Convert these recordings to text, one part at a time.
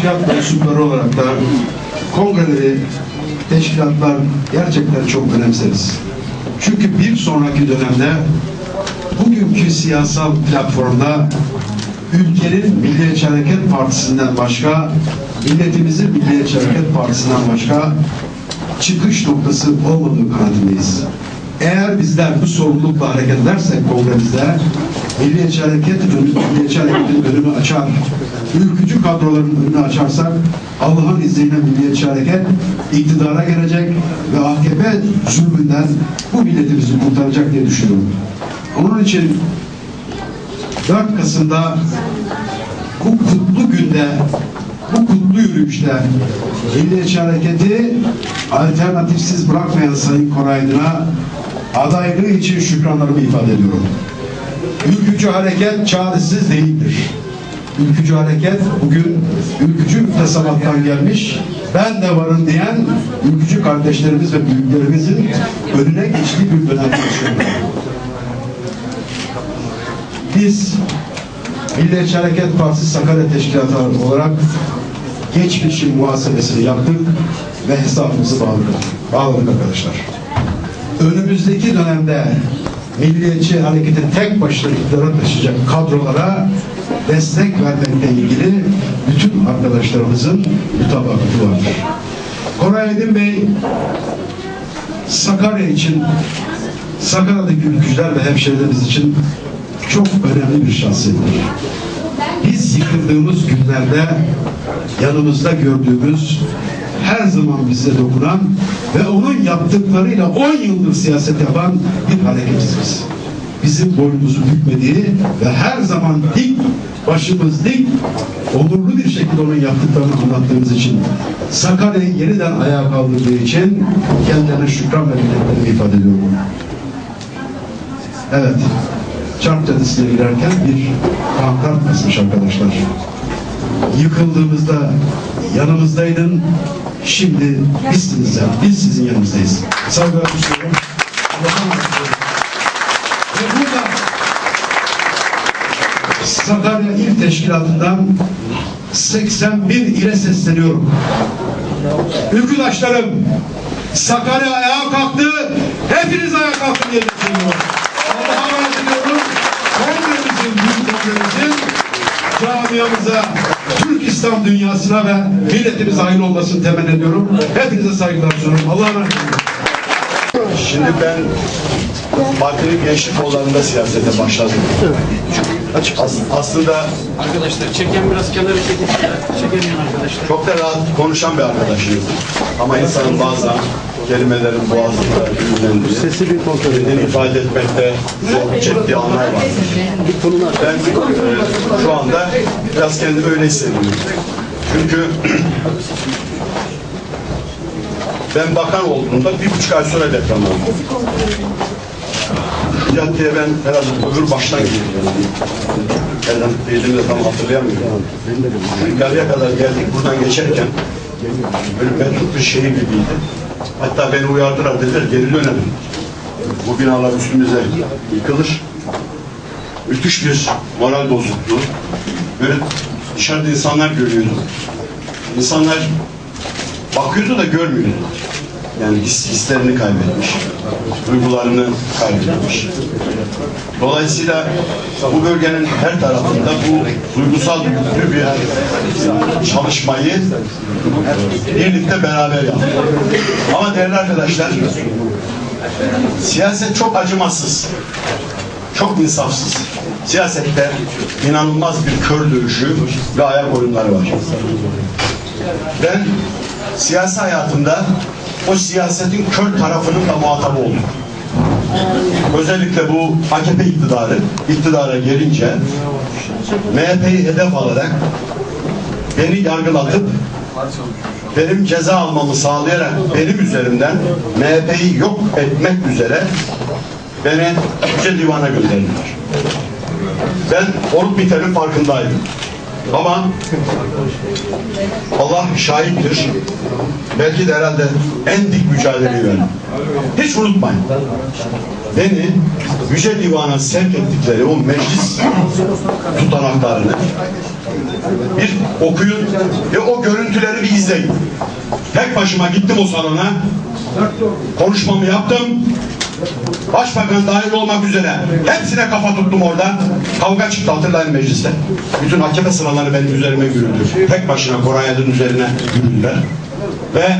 teşkilat mensupları olarak da kongreleri, teşkilatlar gerçekten çok önemseriz. Çünkü bir sonraki dönemde bugünkü siyasal platformda ülkenin Milliyetçi Hareket Partisi'nden başka, milletimizin Milliyetçi Hareket Partisi'nden başka çıkış noktası olmadığı kanaatindeyiz. Eğer bizler bu sorumlulukla hareket edersek kongremizde Milliyetçi Hareket Milliyetçi Hareket'in önünü açar, ülkücü kadroların önünü açarsak Allah'ın izniyle Milliyetçi Hareket iktidara gelecek ve AKP zulmünden bu milletimizi kurtaracak diye düşünüyorum. Onun için 4 Kasım'da bu kutlu günde bu kutlu yürüyüşte Milliyetçi Hareketi alternatifsiz bırakmayan Sayın Koraydın'a adaylığı için şükranlarımı ifade ediyorum. Ülkücü hareket çaresiz değildir. Ülkücü hareket bugün ülkücü mütesamattan gelmiş, ben de varım diyen ülkücü kardeşlerimiz ve büyüklerimizin önüne geçtiği bir dönem yaşıyoruz. Biz Milliyetçi Hareket Partisi Sakarya Teşkilatı olarak geçmişin muhasebesini yaptık ve hesabımızı bağladık. Bağladık arkadaşlar. Önümüzdeki dönemde Milliyetçi Hareketi tek başına iktidara taşıyacak kadrolara destek vermekle ilgili bütün arkadaşlarımızın mutabakatı vardır. Koray Aydın Bey Sakarya için Sakarya'daki ülkücüler ve hemşehrilerimiz için çok önemli bir şahsiyettir. Biz yıkıldığımız günlerde yanımızda gördüğümüz her zaman bize dokunan ve onun yaptıklarıyla 10 yıldır siyaset yapan bir hareketiz biz. Bizim boynumuzu bükmediği ve her zaman dik, başımız dik, onurlu bir şekilde onun yaptıklarını anlattığımız için Sakarya'yı yeniden ayağa kaldırdığı için kendilerine şükran ve minnetlerimi ifade ediyorum. Evet. Çarp Caddesi'ne girerken bir pankart asmış arkadaşlar. Yıkıldığımızda yanımızdaydın, şimdi bizsiniz ya, biz sizin yanınızdayız. Saygılar sunuyorum. Allah'a emanet olun. Ve burada Sakarya İl Teşkilatı'ndan 81 ile sesleniyorum. Ülküdaşlarım, Sakarya ayağa kalktı, hepiniz ayağa kalkın diye düşünüyorum. Allah'a emanet ediyorum. Kongremizin, büyük kongremizin camiamıza, Türk İslam dünyasına ve milletimize hayırlı olmasını temenni ediyorum. Hepinize saygılar sunuyorum. Allah'a emanet olun. Şimdi ben partinin gençlik kollarında siyasete başladım. As- aslında Arkadaşlar çeken biraz kenara çekin. Çekelim arkadaşlar. çok da rahat konuşan bir arkadaşıyım. Ama insanın bazen kelimelerin boğazında düğümlendiği, Sesi bir kontrol kendini ifade etmekte zor çektiği anlar var. Ben e, şu anda biraz kendimi öyle hissediyorum. Çünkü ben bakan olduğumda bir buçuk ay sonra deprem oldu. Şu caddeye ben herhalde öbür baştan gidiyorum. Nereden değildim de tam hatırlayamıyorum. Yukarıya kadar geldik buradan geçerken böyle metruk bir şehir gibiydi. Hatta beni uyardılar dediler geri dönelim. Bu binalar üstümüze yıkılır. Müthiş bir moral bozukluğu. Böyle dışarıda insanlar görüyordu. İnsanlar bakıyordu da görmüyordu. Yani his, hislerini kaybetmiş. Duygularını kaybetmiş. Dolayısıyla bu bölgenin her tarafında bu duygusal yüklü bir çalışmayı birlikte beraber yaptık. Ama değerli arkadaşlar, siyaset çok acımasız, çok insafsız. Siyasette inanılmaz bir kör dövüşü ve ayak oyunları var. Ben siyasi hayatımda o siyasetin kör tarafının da muhatabı oldum. Özellikle bu AKP iktidarı iktidara gelince MHP'yi hedef alarak beni yargılatıp benim ceza almamı sağlayarak benim üzerimden MHP'yi yok etmek üzere beni Yüce Divan'a gönderdiler. Ben olup bitenin farkındaydım. Ama Allah şahittir. Belki de herhalde en dik mücadeleyi verdim. Hiç unutmayın. Beni Yüce Divan'a sevk ettikleri o meclis tutanaklarını bir okuyun ve o görüntüleri bir izleyin. Tek başıma gittim o salona. Konuşmamı yaptım. Başbakan dahil olmak üzere hepsine kafa tuttum orada. Kavga çıktı hatırlayın mecliste. Bütün AKP sıraları benim üzerime yürüdü. Tek başına Koray Aydın üzerine yürüdüler. Ve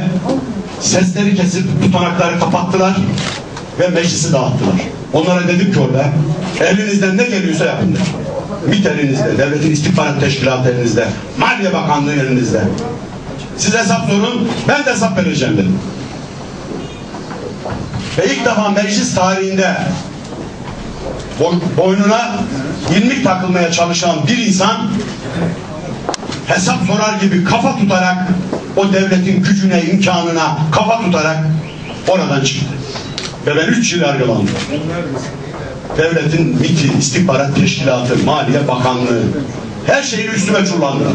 sesleri kesip tutanakları kapattılar ve meclisi dağıttılar. Onlara dedim ki orada elinizden ne geliyorsa yapın dedim. MİT elinizde, Devletin İstihbarat Teşkilatı elinizde, Maliye Bakanlığı elinizde. Siz hesap sorun, ben de hesap vereceğim dedim. Ve ilk defa meclis tarihinde boy- boynuna ilmik takılmaya çalışan bir insan hesap sorar gibi kafa tutarak o devletin gücüne, imkanına kafa tutarak oradan çıktı. Ve ben üç yıl yargılandım. Devletin MİT'i, istihbarat teşkilatı, Maliye Bakanlığı her şeyi üstüme çullandılar.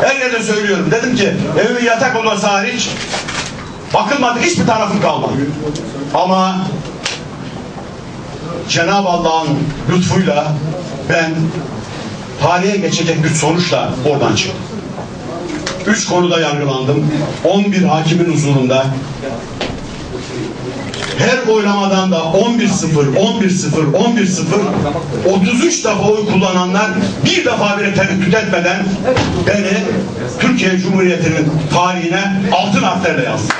Her yerde söylüyorum. Dedim ki evimin yatak odası hariç bakılmadı hiçbir tarafım kalmadı. Ama Cenab-ı Allah'ın lütfuyla ben tarihe geçecek bir sonuçla oradan çıktım. Üç konuda yargılandım. 11 hakimin huzurunda her oylamadan da 11-0, 11-0, 11-0 33 defa oy kullananlar bir defa bile tereddüt etmeden beni Türkiye Cumhuriyeti'nin tarihine altın harflerle yazdı.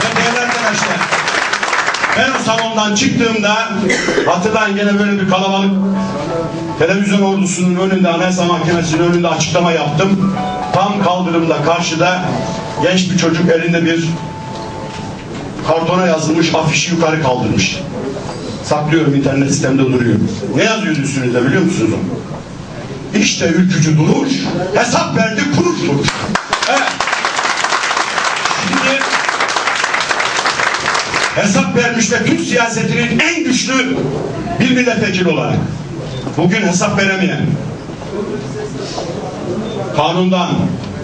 Ve değerli arkadaşlar ben salondan çıktığımda hatırlayın gene böyle bir kalabalık televizyon ordusunun önünde Anayasa Mahkemesi'nin önünde açıklama yaptım. Tam kaldırımda karşıda genç bir çocuk elinde bir kartona yazılmış afişi yukarı kaldırmış. Saklıyorum internet sitemde duruyor. Ne yazıyor üstünüzde biliyor musunuz? İşte ülkücü duruş, hesap verdi kuruş duruş. Evet. Hesap vermiş ve Türk siyasetinin en güçlü bir milletvekili olarak bugün hesap veremeyen kanundan,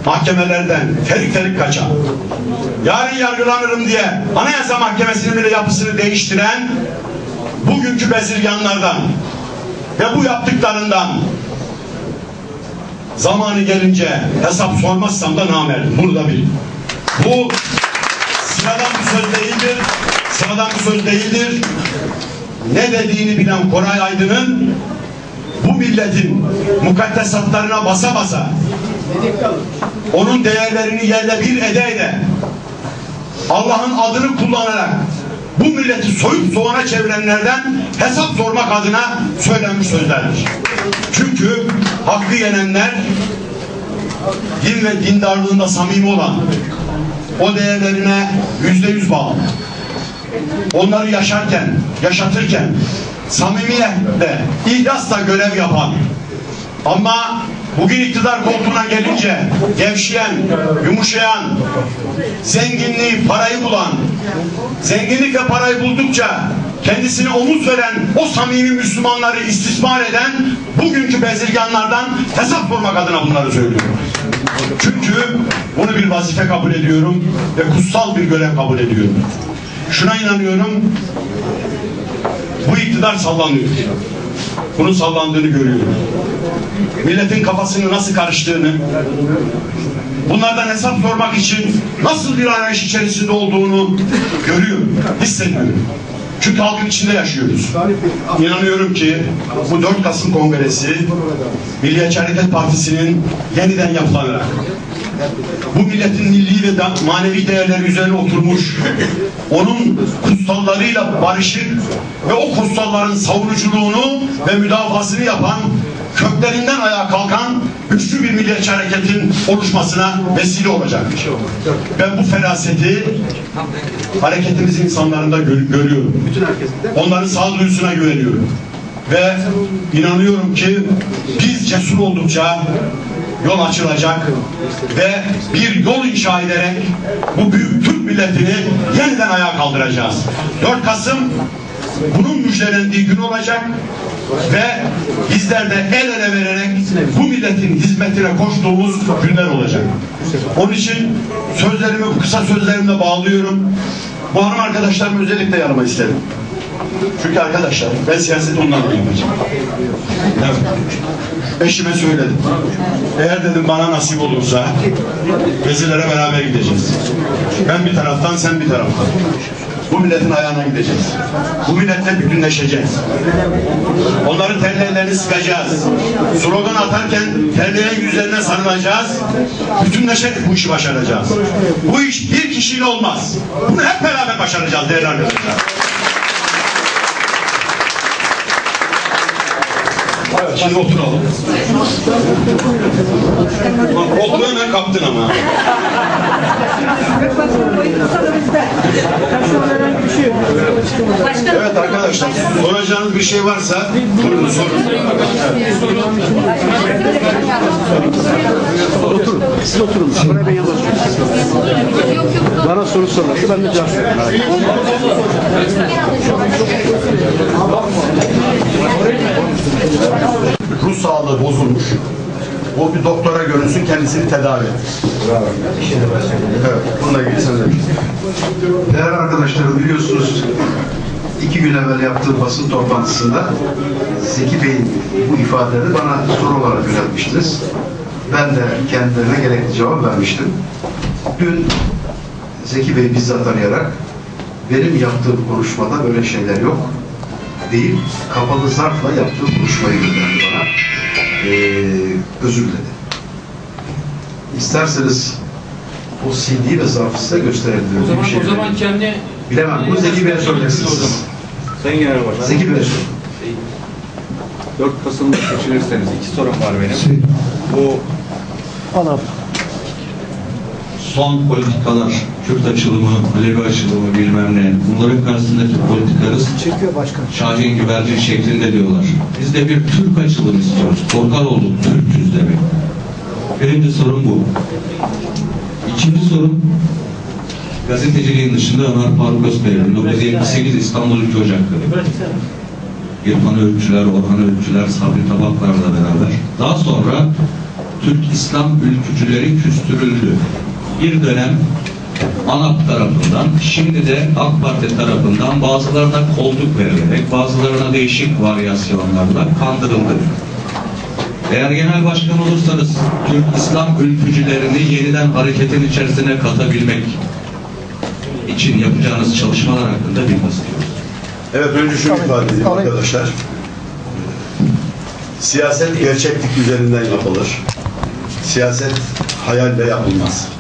mahkemelerden ferik ferik kaçan yarın yargılanırım diye Anayasa Mahkemesi'nin bile yapısını değiştiren bugünkü bezirganlardan ve bu yaptıklarından zamanı gelince hesap sormazsam da namerdim. Bunu da bilin. Bu sıradan bir söz değildir. Sıradan bir söz değildir. Ne dediğini bilen Koray Aydın'ın bu milletin mukaddesatlarına basa basa onun değerlerini yerle bir ede ede Allah'ın adını kullanarak bu milleti soyup soğana çevirenlerden hesap sormak adına söylenmiş sözlerdir. Çünkü hakkı yenenler din ve dindarlığında samimi olan o değerlerine yüzde yüz bağlı. Onları yaşarken, yaşatırken samimiyetle, ihlasla görev yapan ama bugün iktidar koltuğuna gelince gevşeyen, yumuşayan, zenginliği, parayı bulan, zenginlik ve parayı buldukça kendisine omuz veren o samimi Müslümanları istismar eden bugünkü bezirganlardan hesap sormak adına bunları söylüyorum. Çünkü bunu bir vazife kabul ediyorum ve kutsal bir görev kabul ediyorum. Şuna inanıyorum, bu iktidar sallanıyor. Bunun sallandığını görüyorum. Milletin kafasını nasıl karıştığını, bunlardan hesap sormak için nasıl bir arayış içerisinde olduğunu görüyorum, hissediyorum. Çünkü halkın içinde yaşıyoruz. İnanıyorum ki bu 4 Kasım Kongresi Milliyetçi Hareket Partisi'nin yeniden yapılanarak bu milletin milli ve manevi değerleri üzerine oturmuş, onun kutsallarıyla barışık ve o kutsalların savunuculuğunu ve müdafasını yapan, köklerinden ayağa kalkan güçlü bir milliyetçi hareketin oluşmasına vesile olacaktır. Ben bu feraseti hareketimizin insanlarında gör- görüyorum. Onların sağduyusuna güveniyorum. Ve inanıyorum ki biz cesur oldukça yol açılacak ve bir yol inşa ederek bu büyük Türk milletini yeniden ayağa kaldıracağız. 4 Kasım bunun müjdelendiği gün olacak Ve bizler de el ele vererek bu milletin hizmetine koştuğumuz günler olacak. Onun için sözlerimi kısa sözlerimle bağlıyorum. Bu hanım arkadaşlarımı özellikle yanıma istedim. Çünkü arkadaşlar ben siyaseti onlarla yapacağım. Evet. Eşime söyledim. Eğer dedim bana nasip olursa vezirlere beraber gideceğiz. Ben bir taraftan sen bir taraftan. Bu milletin ayağına gideceğiz. Bu milletle bütünleşeceğiz. Onların terleylerini sıkacağız. Slogan atarken terleyen yüzlerine sarılacağız. Bütünleşerek bu işi başaracağız. Bu iş bir kişiyle olmaz. Bunu hep beraber başaracağız değerli arkadaşlar. Evet, şimdi oturalım. Lan koltuğu hemen kaptın ama. Evet arkadaşlar, soracağınız bir şey varsa buyurun sorun. Siz oturun. Buraya ben yalnız Bana soru soruldu. Ben de cevap veriyorum. Ruh sağlığı bozulmuş. O bir doktora görünsün kendisini tedavi et. Evet, bununla ilgili sen de şey. Değerli arkadaşlarım biliyorsunuz iki gün evvel yaptığım basın toplantısında Zeki Bey'in bu ifadeleri bana soru olarak yöneltmiştiniz. Ben de kendilerine gerekli cevap vermiştim. Dün Zeki Bey bizzat arayarak benim yaptığım konuşmada böyle şeyler yok deyip kapalı zarfla yaptığı konuşmayı gönderdi bana. Ee, özür diledi. İsterseniz o CD ve zarfı size gösterebilirim. O zaman, Bir şey o zaman kendi Bilemem. Bunu Zeki Bey'e soracaksınız. O zaman. siz. Sayın Genel Başkan. Zeki Bey'e sorun. 4 Kasım'da seçilirseniz iki sorun var benim. Bu son politikalar, Kürt açılımı, Alevi açılımı bilmem ne, bunların karşısındaki politikarız Şahin güvercin şeklinde diyorlar. Biz de bir Türk açılımı istiyoruz. Korkar olduk, Türk'üz demek. Birinci sorun bu. İkinci sorun, gazeteciliğin dışında Ömer Faruk Özbey'in 1978 İstanbul Ülke Ocakları. İrfan Öğütçüler, Orhan Öğütçüler, Sabri Tabaklar'la beraber. Daha sonra Türk İslam ülkücüleri küstürüldü. Bir dönem ANAP tarafından, şimdi de AK Parti tarafından bazılarına kolluk verilerek, bazılarına değişik varyasyonlarla kandırıldı. Eğer genel başkan olursanız Türk İslam ülkücülerini yeniden hareketin içerisine katabilmek için yapacağınız çalışmalar hakkında bilmek istiyoruz. Evet önce şunu ifade edeyim arkadaşlar. Siyaset gerçeklik üzerinden yapılır. Siyaset hayalle yapılmaz.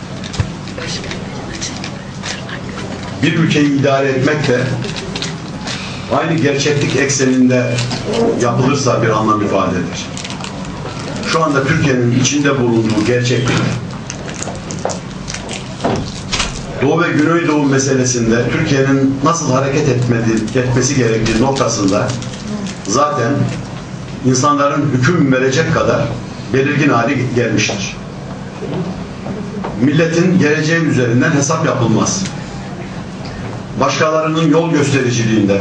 Bir ülkeyi idare etmek de aynı gerçeklik ekseninde yapılırsa bir anlam ifade eder. Şu anda Türkiye'nin içinde bulunduğu gerçeklik Doğu ve Güneydoğu meselesinde Türkiye'nin nasıl hareket etmedi, etmesi gerektiği noktasında zaten insanların hüküm verecek kadar belirgin hale gelmiştir. Milletin geleceği üzerinden hesap yapılmaz. Başkalarının yol göstericiliğinde,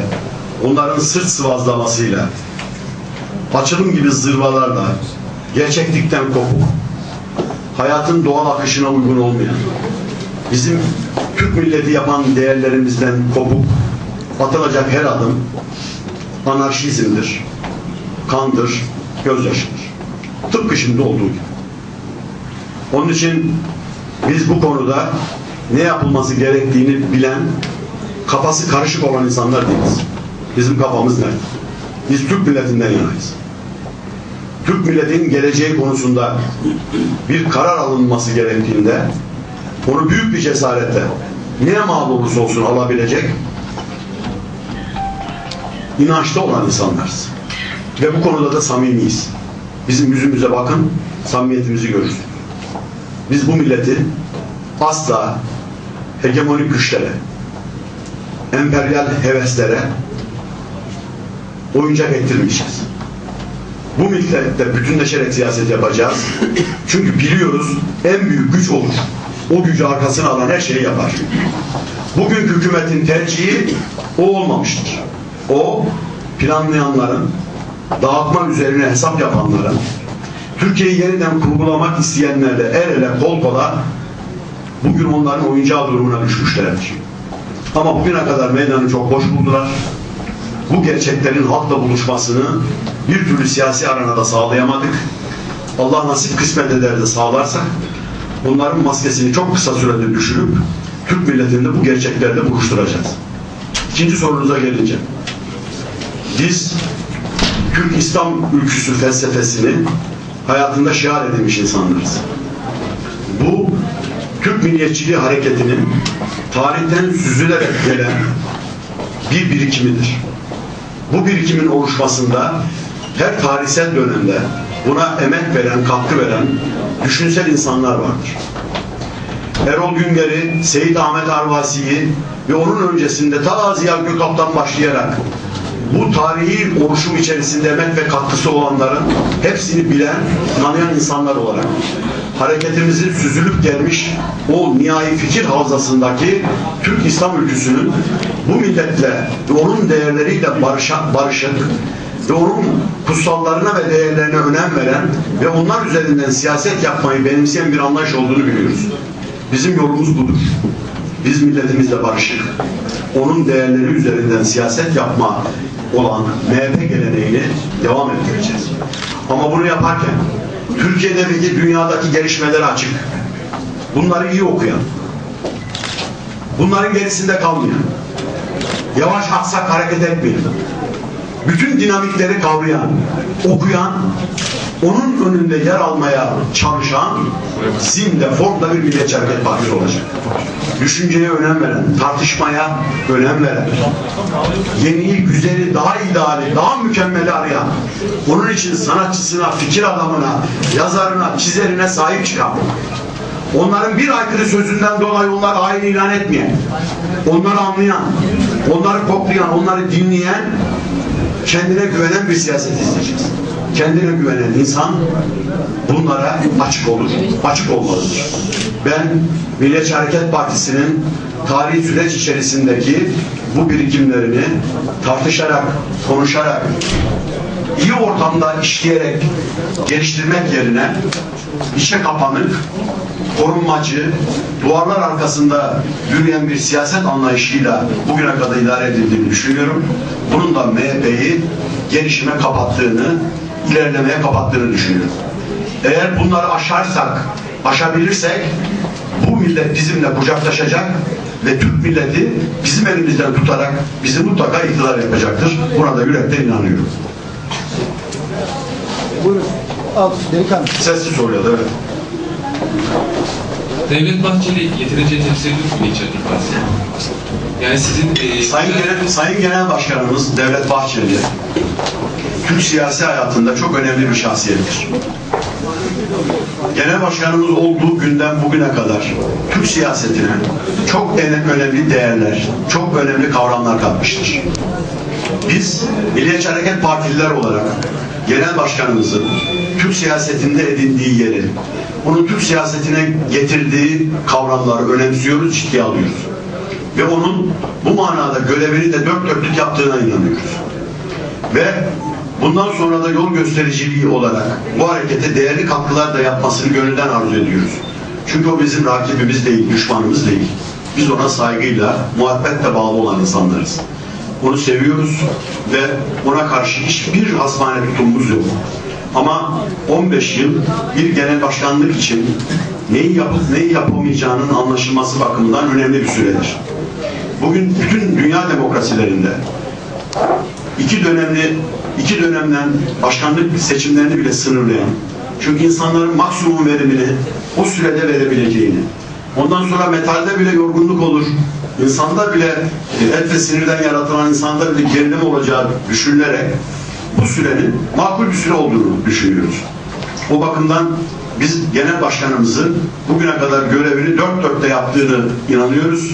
onların sırt sıvazlamasıyla, açılım gibi zırvalarla, gerçeklikten kopuk, hayatın doğal akışına uygun olmayan, bizim Türk milleti yapan değerlerimizden kopuk atılacak her adım anarşizmdir, kandır, gözyaşıdır. Tıpkı şimdi olduğu gibi. Onun için biz bu konuda ne yapılması gerektiğini bilen, kafası karışık olan insanlar değiliz. Bizim kafamız nerede? Biz Türk milletinden yanayız. Türk milletin geleceği konusunda bir karar alınması gerektiğinde onu büyük bir cesaretle neye mal olursa olsun alabilecek inançta olan insanlarız. Ve bu konuda da samimiyiz. Bizim yüzümüze bakın, samimiyetimizi görürsün. Biz bu milleti asla hegemonik güçlere, emperyal heveslere oyuncak ettirmeyeceğiz. Bu milletle bütünleşerek siyaset yapacağız. Çünkü biliyoruz en büyük güç olur. O gücü arkasına alan her şeyi yapar. Bugünkü hükümetin tercihi o olmamıştır. O planlayanların, dağıtma üzerine hesap yapanlara, Türkiye'yi yeniden kurgulamak isteyenlerle el ele kol kola bugün onların oyuncağı durumuna düşmüşlerdir. Ama bugüne kadar meydanı çok boş buldular. Bu gerçeklerin halkla buluşmasını bir türlü siyasi arenada sağlayamadık. Allah nasip kısmet eder de sağlarsak bunların maskesini çok kısa sürede düşürüp Türk milletini de bu gerçeklerle buluşturacağız. İkinci sorunuza gelince biz Türk İslam ülküsü felsefesini hayatında şiar edilmiş insanlarız. Bu Türk milliyetçiliği hareketinin tarihten süzülerek gelen bir birikimidir. Bu birikimin oluşmasında her tarihsel dönemde buna emek veren, katkı veren düşünsel insanlar vardır. Erol Günger'i, Seyit Ahmet Arvasi'yi ve onun öncesinde ta Ziya Gökalp'tan başlayarak bu tarihi oluşum içerisinde emek ve katkısı olanların hepsini bilen, tanıyan insanlar olarak hareketimizin süzülüp gelmiş o nihai fikir havzasındaki Türk İslam ülküsünün bu milletle ve onun değerleriyle barışa, barışık ve onun kutsallarına ve değerlerine önem veren ve onlar üzerinden siyaset yapmayı benimseyen bir anlayış olduğunu biliyoruz. Bizim yolumuz budur. Biz milletimizle barışık, onun değerleri üzerinden siyaset yapma olan MHP geleneğini devam ettireceğiz. Ama bunu yaparken Türkiye'deki dünyadaki gelişmeleri açık. Bunları iyi okuyan, bunların gerisinde kalmayan, yavaş aksak hareket etmeyen, bütün dinamikleri kavrayan, okuyan, onun önünde yer almaya çalışan zinde, formda bir milliyetçi hareket partisi olacak. Düşünceye önem veren, tartışmaya önem veren, yeniyi, güzeli, daha ideali, daha mükemmeli arayan, onun için sanatçısına, fikir adamına, yazarına, çizerine sahip çıkan, onların bir aykırı sözünden dolayı onları hain ilan etmeyen, onları anlayan, onları koklayan, onları dinleyen, kendine güvenen bir siyaset izleyeceğiz. Kendine güvenen insan bunlara açık olur, açık olmalıdır. Ben Milliyetçi Hareket Partisi'nin tarihi süreç içerisindeki bu birikimlerini tartışarak, konuşarak, iyi ortamda işleyerek geliştirmek yerine içe kapanık, korunmacı, duvarlar arkasında yürüyen bir siyaset anlayışıyla bugüne kadar idare edildiğini düşünüyorum. Bunun da MHP'yi gelişime kapattığını, ilerlemeye kapattığını düşünüyorum. Eğer bunları aşarsak, aşabilirsek bu millet bizimle kucaklaşacak ve Türk milleti bizim elimizden tutarak bizi mutlaka iktidar yapacaktır. Buna da yürekten inanıyorum. Buyurun. Al delikanlı. Sessiz soruyordu evet. Devlet Bahçeli yeterince temsil ediyor mu Partisi? Yani sizin... E, Sayın Genel, Sayın Genel Başkanımız Devlet Bahçeli Türk siyasi hayatında çok önemli bir şahsiyettir. Genel Başkanımız olduğu günden bugüne kadar Türk siyasetine çok önemli değerler, çok önemli kavramlar katmıştır. Biz Milliyetçi Hareket Partililer olarak Genel Başkanımızın Türk siyasetinde edindiği yeri, onun Türk siyasetine getirdiği kavramları önemsiyoruz, ciddiye alıyoruz. Ve onun bu manada görevini de dört dörtlük yaptığına inanıyoruz. Ve bundan sonra da yol göstericiliği olarak bu harekete değerli katkılar da yapmasını gönülden arzu ediyoruz. Çünkü o bizim rakibimiz değil, düşmanımız değil. Biz ona saygıyla, muhabbetle bağlı olan insanlarız. Onu seviyoruz ve ona karşı hiçbir hasmane tutumumuz yok. Ama 15 yıl bir genel başkanlık için neyi yapıp neyi yapamayacağının anlaşılması bakımından önemli bir süredir. Bugün bütün dünya demokrasilerinde iki dönemli iki dönemden başkanlık seçimlerini bile sınırlayan çünkü insanların maksimum verimini o sürede verebileceğini ondan sonra metalde bile yorgunluk olur insanda bile et ve sinirden yaratılan insanda bile gerilim olacağı düşünülerek bu sürenin makul bir süre olduğunu düşünüyoruz. O bakımdan biz genel başkanımızın bugüne kadar görevini dört dörtte yaptığını inanıyoruz.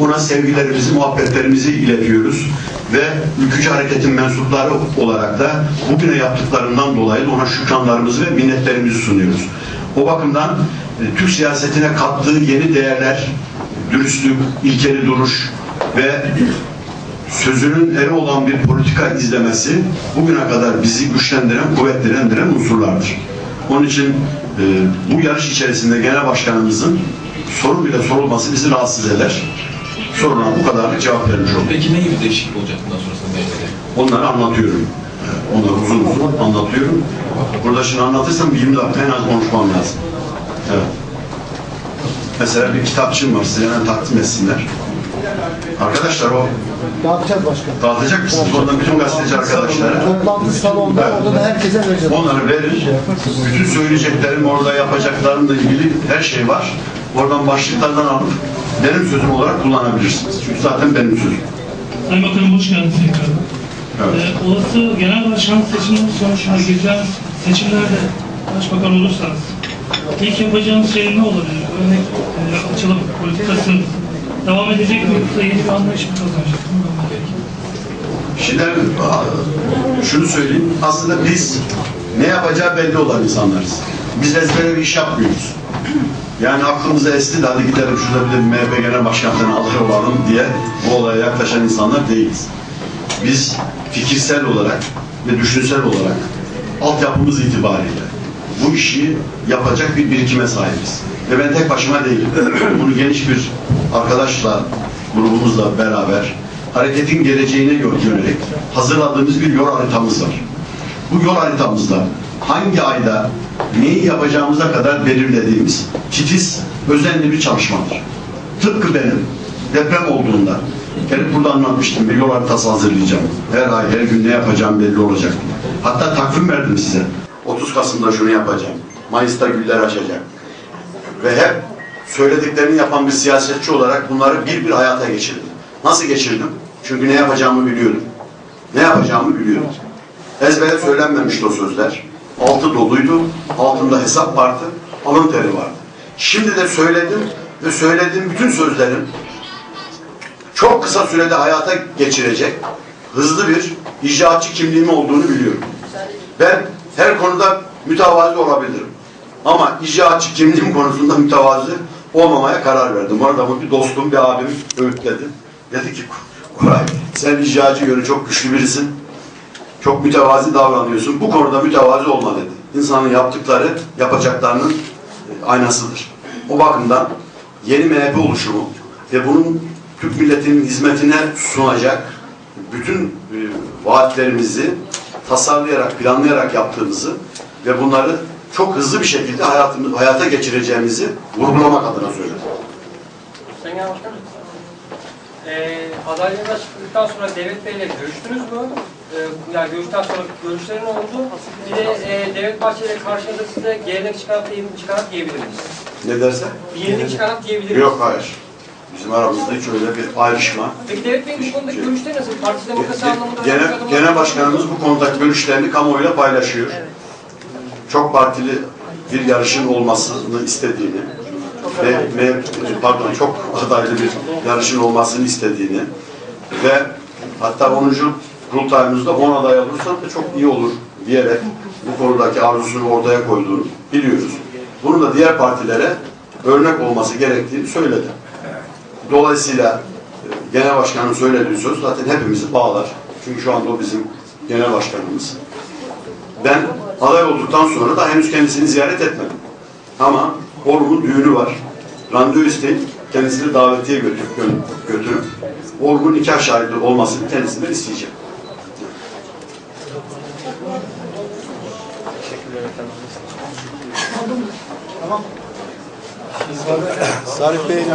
Ona sevgilerimizi, muhabbetlerimizi iletiyoruz ve ülkücü hareketin mensupları olarak da bugüne yaptıklarından dolayı ona şükranlarımızı ve minnetlerimizi sunuyoruz. O bakımdan e, Türk siyasetine kattığı yeni değerler, dürüstlük, ilkeli duruş ve sözünün eri olan bir politika izlemesi bugüne kadar bizi güçlendiren, kuvvetlendiren unsurlardır. Onun için e, bu yarış içerisinde genel başkanımızın soru bile sorulması bizi rahatsız eder. Soruna bu kadar cevap vermiş olduk. Peki ne gibi değişiklik olacak bundan sonrasında MHP'de? Onları anlatıyorum. Onları uzun uzun anlatıyorum. Burada şimdi anlatırsam 20 dakika en az konuşmam lazım. Evet. Mesela bir kitapçığım var. Size hemen takdim etsinler. Arkadaşlar o Dağıtacağız başkanım. dağıtacak mısınız? Oradan bütün gazeteci arkadaşlara. Toplantı salonunda orada da herkese vereceğiz. Onları verin. Bütün söyleyeceklerim orada yapacaklarımla ilgili her şey var. Oradan başlıklardan alıp benim sözüm olarak kullanabilirsiniz. Çünkü zaten benim sözüm. Sayın Bakanım hoş geldiniz tekrar. Evet. Ee, olası genel başkan seçiminin sonuçlarına gireceğiniz seçimlerde başbakan olursanız ilk yapacağınız şey ne olabilir? Örnek e, açılım politikası devam edecek mi yoksa yeni bir anlayış mı kazanacak? Şimdi aa, şunu söyleyeyim. Aslında biz ne yapacağı belli olan insanlarız. Biz ezbere bir iş yapmıyoruz. Yani aklımıza esti de hadi gidelim şurada bir de MHP Genel Başkanlığı'na aday olalım diye bu olaya yaklaşan insanlar değiliz. Biz fikirsel olarak ve düşünsel olarak altyapımız itibariyle bu işi yapacak bir birikime sahibiz. Ve ben tek başıma değilim. Bunu geniş bir arkadaşla, grubumuzla beraber hareketin geleceğine yönelik hazırladığımız bir yol haritamız var. Bu yol haritamızda hangi ayda neyi yapacağımıza kadar belirlediğimiz titiz, özenli bir çalışmadır. Tıpkı benim deprem olduğunda gelip burada anlatmıştım bir yol haritası hazırlayacağım. Her ay, her gün ne yapacağım belli olacak. Hatta takvim verdim size. 30 Kasım'da şunu yapacağım. Mayıs'ta güller açacak. Ve hep söylediklerini yapan bir siyasetçi olarak bunları bir bir hayata geçirdim. Nasıl geçirdim? Çünkü ne yapacağımı biliyordum. Ne yapacağımı biliyordum. Ezbere söylenmemişti o sözler. Altı doluydu, altında hesap vardı, alın teri vardı. Şimdi de söyledim ve söylediğim bütün sözlerin çok kısa sürede hayata geçirecek hızlı bir icraatçı kimliğim olduğunu biliyorum. Ben her konuda mütevazi olabilirim. Ama icraatçı kimliğim konusunda mütevazi olmamaya karar verdim. Bu arada bir dostum, bir abim öğütledi. Dedi ki Koray sen icraatçı yönü çok güçlü birisin. Çok mütevazi davranıyorsun. Bu konuda mütevazi olma dedi. İnsanın yaptıkları yapacaklarının e, aynasıdır. O bakımdan yeni MHP oluşumu ve bunun Türk milletinin hizmetine sunacak bütün e, vaatlerimizi tasarlayarak, planlayarak yaptığımızı ve bunları çok hızlı bir şekilde hayatımız, hayata geçireceğimizi vurgulamak adına söyledim. Sayın Başkanım, ee, adaylığınız açıkladıktan sonra Devlet Bey'le görüştünüz mü? Ee, yani görüşten sonra görüşlerin oldu. Bir de e, Devlet Bahçeli'yle karşınızda size gelenek çıkarıp, çıkarıp diyebilir miyiz? Ne derse? Bir yenilik çıkarıp diyebilir miyiz? Yok hayır. Bizim aramızda hiç öyle bir ayrışma. Peki Devlet Bey'in bu konudaki görüşleri nasıl? Parti demokrasi anlamında Genel, genel başkanımız bu konudaki görüşlerini kamuoyuyla paylaşıyor. Çok partili bir yarışın olmasını istediğini ve, ve pardon çok adaylı bir yarışın olmasını istediğini ve hatta 10. kurultayımızda 10 aday alırsak da çok iyi olur diyerek bu konudaki arzusunu ortaya koyduğunu biliyoruz. Bunu da diğer partilere örnek olması gerektiğini söyledi. Dolayısıyla e, genel başkanın söylediği söz zaten hepimizi bağlar. Çünkü şu anda o bizim genel başkanımız. Ben aday olduktan sonra da henüz kendisini ziyaret etmedim. Ama oğlumun düğünü var. Randevu isteyip kendisini davetiye götürüp, gö- götürüp oğlumun nikah şahidi olmasını kendisinden isteyeceğim. Sarif Bey'le